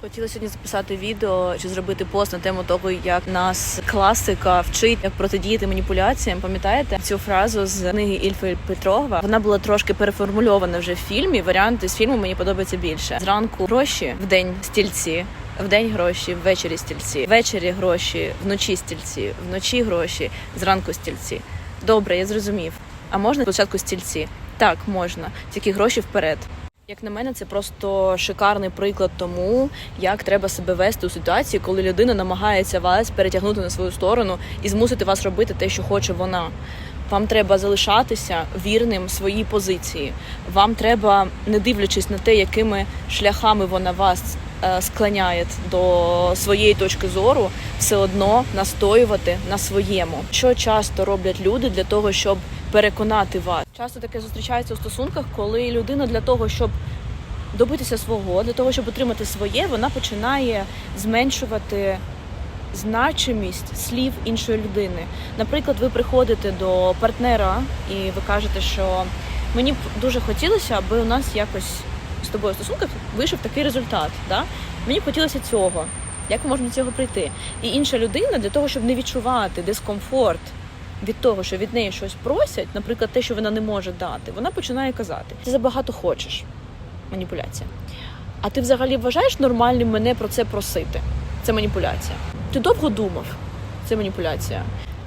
Хотіла сьогодні записати відео чи зробити пост на тему того, як нас класика вчить, як протидіяти маніпуляціям. Пам'ятаєте цю фразу з книги Ільфи Петрова? Вона була трошки переформульована вже в фільмі. Варіанти з фільму мені подобаються більше. Зранку гроші, в день стільці. В день гроші, ввечері стільці, ввечері гроші, вночі стільці, вночі гроші, зранку стільці. Добре, я зрозумів. А можна спочатку стільці? Так, можна, тільки гроші вперед. Як на мене, це просто шикарний приклад тому, як треба себе вести у ситуації, коли людина намагається вас перетягнути на свою сторону і змусити вас робити те, що хоче вона. Вам треба залишатися вірним своїй позиції. Вам треба, не дивлячись на те, якими шляхами вона вас е, склоняє до своєї точки зору, все одно настоювати на своєму. Що часто роблять люди для того, щоб переконати вас. Часто таке зустрічається у стосунках, коли людина для того, щоб добитися свого, для того, щоб отримати своє, вона починає зменшувати значимість слів іншої людини. Наприклад, ви приходите до партнера і ви кажете, що мені б дуже хотілося, аби у нас якось з тобою в стосунках вийшов такий результат. Да? Мені б хотілося цього. Як можемо до цього прийти? І інша людина для того, щоб не відчувати дискомфорт від того, що від неї щось просять, наприклад, те, що вона не може дати, вона починає казати: ти забагато хочеш. Маніпуляція. А ти взагалі вважаєш нормальним мене про це просити? Це маніпуляція. Ти довго думав, це маніпуляція.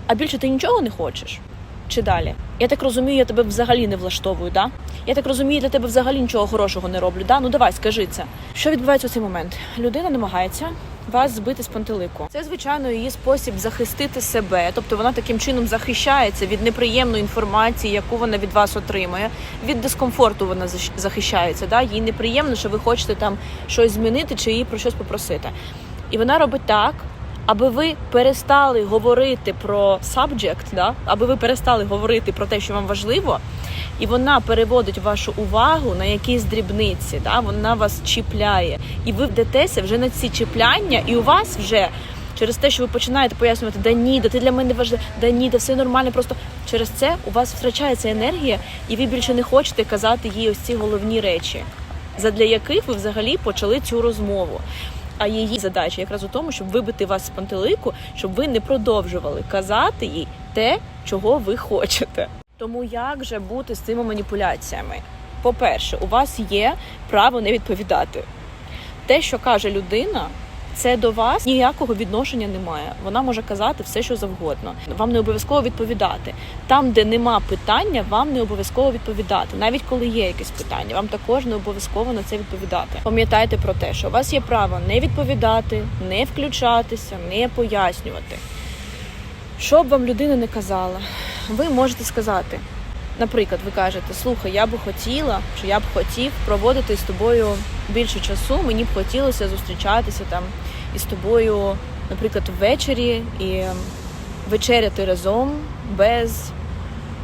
А більше ти нічого не хочеш? Чи далі? Я так розумію, я тебе взагалі не влаштовую, да? Я так розумію, для тебе взагалі нічого хорошого не роблю. Да? Ну давай, скажи це. Що відбувається у цей момент? Людина намагається вас збити з пантелику. Це звичайно її спосіб захистити себе, тобто вона таким чином захищається від неприємної інформації, яку вона від вас отримує. Від дискомфорту вона захищається. Да? Їй неприємно, що ви хочете там щось змінити чи її про щось попросити. І вона робить так. Аби ви перестали говорити про subject, да? аби ви перестали говорити про те, що вам важливо, і вона переводить вашу увагу на якісь дрібниці, да? вона вас чіпляє. І ви вдетеся вже на ці чіпляння, і у вас вже через те, що ви починаєте пояснювати, да ні, да ти для мене важливий, да ні, да все нормально. Просто через це у вас втрачається енергія, і ви більше не хочете казати їй ось ці головні речі, задля яких ви взагалі почали цю розмову. А її задача якраз у тому, щоб вибити вас з пантелику, щоб ви не продовжували казати їй те, чого ви хочете. Тому як же бути з цими маніпуляціями? По-перше, у вас є право не відповідати. Те, що каже людина, це до вас ніякого відношення немає. Вона може казати все, що завгодно. Вам не обов'язково відповідати. Там, де нема питання, вам не обов'язково відповідати. Навіть коли є якесь питання, вам також не обов'язково на це відповідати. Пам'ятайте про те, що у вас є право не відповідати, не включатися, не пояснювати. Що б вам людина не казала, ви можете сказати. Наприклад, ви кажете, слухай, я би хотіла, чи я б хотів проводити з тобою більше часу. Мені б хотілося зустрічатися там із тобою, наприклад, ввечері і вечеряти разом без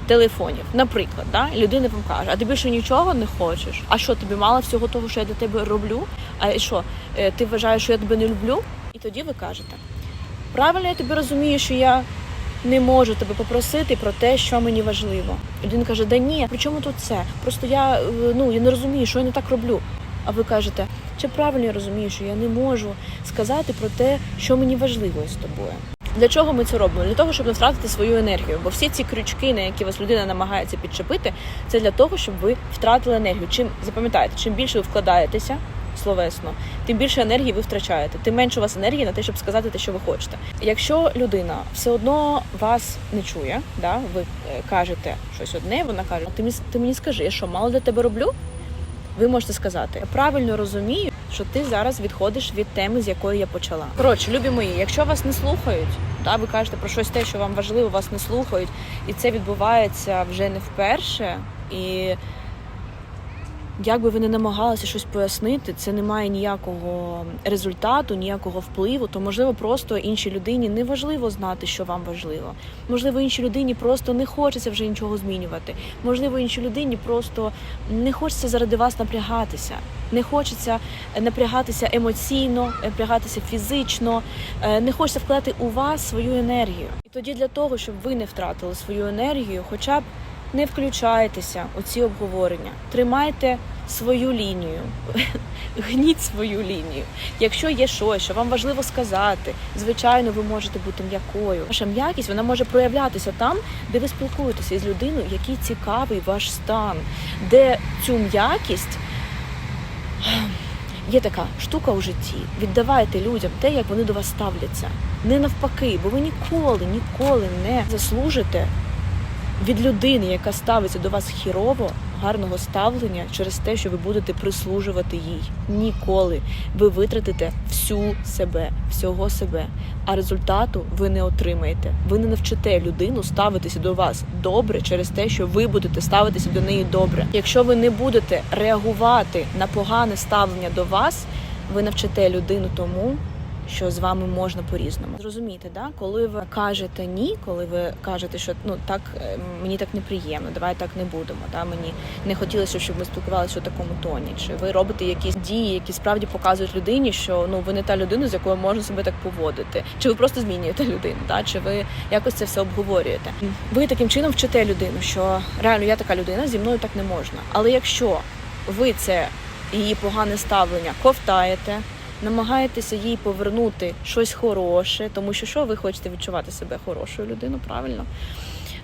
телефонів. Наприклад, да? Людина вам каже, а ти більше нічого не хочеш? А що тобі мало всього того, що я для тебе роблю? А що, е, ти вважаєш, що я тебе не люблю? І тоді ви кажете, правильно я тебе розумію, що я не можу тебе попросити про те, що мені важливо. Людина каже, да ні, при чому тут це? Просто я е, ну я не розумію, що я не так роблю. А ви кажете, чи правильно я розумію, що я не можу сказати про те, що мені важливо з тобою? Для чого ми це робимо? Для того, щоб не втратити свою енергію. Бо всі ці крючки, на які вас людина намагається підчепити, це для того, щоб ви втратили енергію. Чим запам'ятайте, чим більше ви вкладаєтеся словесно, тим більше енергії ви втрачаєте, тим менше у вас енергії на те, щоб сказати те, що ви хочете. Якщо людина все одно вас не чує, да, ви е, кажете щось одне, вона каже: ти мені ти мені скажи, я що мало для тебе роблю? Ви можете сказати, я правильно розумію, що ти зараз відходиш від теми, з якої я почала. Коротше, любі мої, якщо вас не слухають, та ви кажете про щось те, що вам важливо, вас не слухають, і це відбувається вже не вперше. І як би ви не намагалися щось пояснити, це не має ніякого результату, ніякого впливу, то можливо просто іншій людині не важливо знати, що вам важливо. Можливо, іншій людині просто не хочеться вже нічого змінювати. Можливо, іншій людині просто не хочеться заради вас напрягатися. Не хочеться е, напрягатися емоційно, напрягатися фізично, е, не хочеться вкладати у вас свою енергію. І тоді для того, щоб ви не втратили свою енергію, хоча б не включайтеся у ці обговорення. Тримайте свою лінію. Гніть свою лінію. Якщо є щось, що вам важливо сказати, звичайно, ви можете бути м'якою. Ваша м'якість вона може проявлятися там, де ви спілкуєтеся із людиною, який цікавий ваш стан, де цю м'якість. Є така штука у житті. Віддавайте людям те, як вони до вас ставляться. Не навпаки, бо ви ніколи, ніколи не заслужите від людини, яка ставиться до вас хірово, гарного ставлення через те, що ви будете прислужувати їй. Ніколи ви витратите всю себе, всього себе, а результату ви не отримаєте. Ви не навчите людину ставитися до вас добре через те, що ви будете ставитися до неї добре. Якщо ви не будете реагувати на погане ставлення до вас, ви навчите людину тому, що з вами можна по-різному. Зрозумієте, да? коли ви кажете ні, коли ви кажете, що ну так е, мені так неприємно, давай так не будемо. Да? Мені не хотілося, щоб ми спілкувалися у такому тоні. Чи ви робите якісь дії, які справді показують людині, що ну ви не та людина, з якою можна себе так поводити, чи ви просто змінюєте людину, да? чи ви якось це все обговорюєте? Ви таким чином вчите людину, що реально я така людина, зі мною так не можна. Але якщо ви це її погане ставлення ковтаєте намагаєтеся їй повернути щось хороше, тому що що ви хочете відчувати себе хорошою людиною, правильно?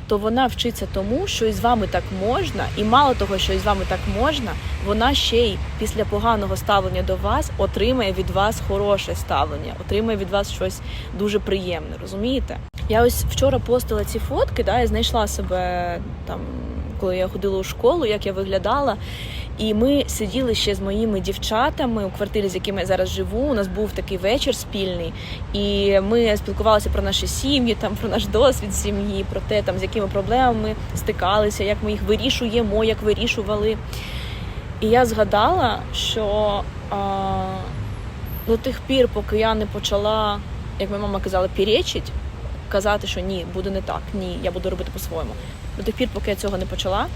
То вона вчиться тому, що із вами так можна, і мало того, що із вами так можна, вона ще й після поганого ставлення до вас отримає від вас хороше ставлення, отримає від вас щось дуже приємне. Розумієте? Я ось вчора постила ці фотки, да, і знайшла себе там, коли я ходила у школу, як я виглядала. І ми сиділи ще з моїми дівчатами у квартирі, з якими я зараз живу. У нас був такий вечір спільний, і ми спілкувалися про наші сім'ї, там про наш досвід сім'ї, про те, там з якими проблемами ми стикалися, як ми їх вирішуємо, як вирішували. І я згадала, що а, до тих пір, поки я не почала, як моя мама казала, піречить, казати, що ні, буде не так, ні, я буду робити по-своєму. До тих пір, поки я цього не почала.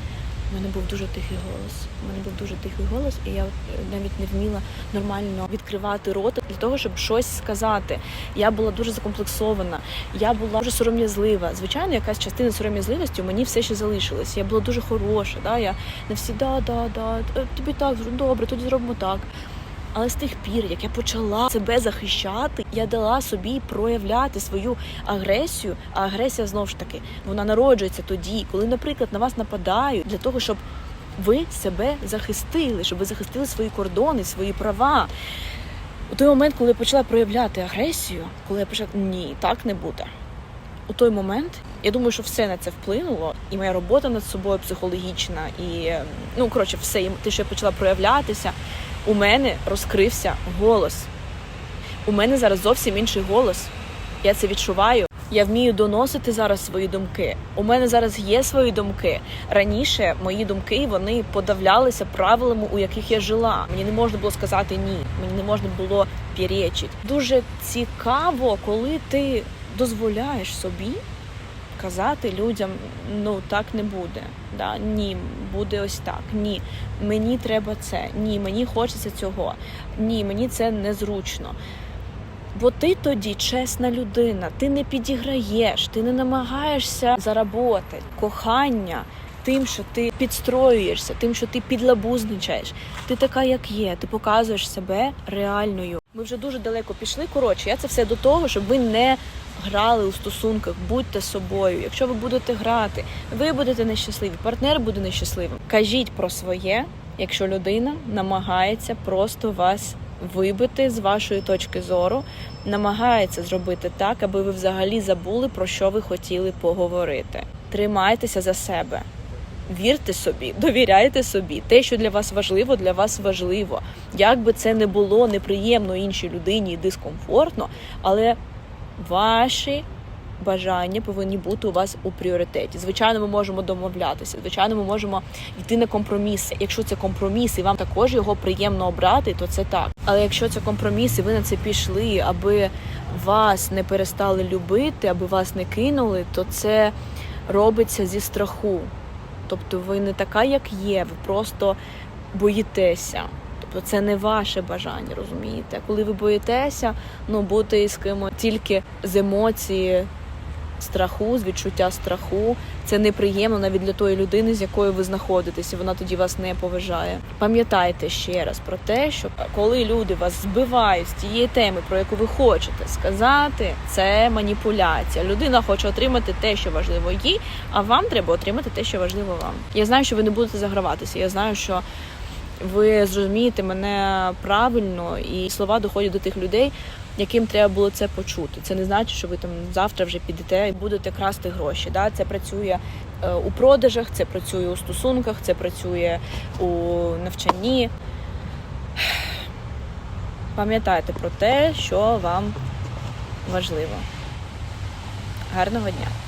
У мене був дуже тихий голос. У мене був дуже тихий голос, і я е, навіть не вміла нормально відкривати рота для того, щоб щось сказати. Я була дуже закомплексована, я була дуже сором'язлива. Звичайно, якась частина сором'язливості мені все ще залишилась. Я була дуже хороша. Да? Я не всі да, да, да, е, тобі так добре, тоді зробимо так. Але з тих пір, як я почала себе захищати, я дала собі проявляти свою агресію. А агресія знову ж таки вона народжується тоді, коли, наприклад, на вас нападають для того, щоб ви себе захистили, щоб ви захистили свої кордони, свої права. У той момент, коли я почала проявляти агресію, коли я почала ні, так не буде. У той момент я думаю, що все на це вплинуло, і моя робота над собою психологічна, і ну коротше, все те, що я почала проявлятися у мене розкрився голос. У мене зараз зовсім інший голос. Я це відчуваю. Я вмію доносити зараз свої думки. У мене зараз є свої думки. Раніше мої думки вони подавлялися правилами, у яких я жила. Мені не можна було сказати ні. Мені не можна було перечити. Дуже цікаво, коли ти дозволяєш собі казати людям: ну так не буде. Да? Ні, буде ось так. Ні, мені треба це. Ні, мені хочеться цього. Ні, мені це незручно. Бо ти тоді чесна людина, ти не підіграєш, ти не намагаєшся заработати кохання тим, що ти підстроюєшся, тим, що ти підлабузничаєш. Ти така, як є, ти показуєш себе реальною. Ми вже дуже далеко пішли. Коротше, я це все до того, щоб ви не грали у стосунках, будьте собою. Якщо ви будете грати, ви будете нещасливі, партнер буде нещасливим. Кажіть про своє, якщо людина намагається просто вас вибити з вашої точки зору, намагається зробити так, аби ви взагалі забули про що ви хотіли поговорити. Тримайтеся за себе. Вірте собі, довіряйте собі. Те, що для вас важливо, для вас важливо. Як би це не було неприємно іншій людині і дискомфортно, але ваші бажання повинні бути у вас у пріоритеті. Звичайно, ми можемо домовлятися. Звичайно, ми можемо йти на компроміси. Якщо це компроміс, і вам також його приємно обрати, то це так. Але якщо це компроміс, і ви на це пішли, аби вас не перестали любити, аби вас не кинули, то це робиться зі страху. Тобто ви не така, як є, ви просто боїтеся. Тобто це не ваше бажання, розумієте? Коли ви боїтеся, ну бути з кимось тільки з емоції страху, з відчуття страху. Це неприємно навіть для тої людини, з якою ви знаходитесь, і вона тоді вас не поважає. Пам'ятайте ще раз про те, що коли люди вас збивають з тієї теми, про яку ви хочете сказати, це маніпуляція. Людина хоче отримати те, що важливо їй, а вам треба отримати те, що важливо вам. Я знаю, що ви не будете заграватися. Я знаю, що ви зрозумієте мене правильно, і слова доходять до тих людей, яким треба було це почути. Це не значить, що ви там завтра вже підете і будете красти гроші. Да? Це працює е, у продажах, це працює у стосунках, це працює у навчанні. Пам'ятайте про те, що вам важливо. Гарного дня!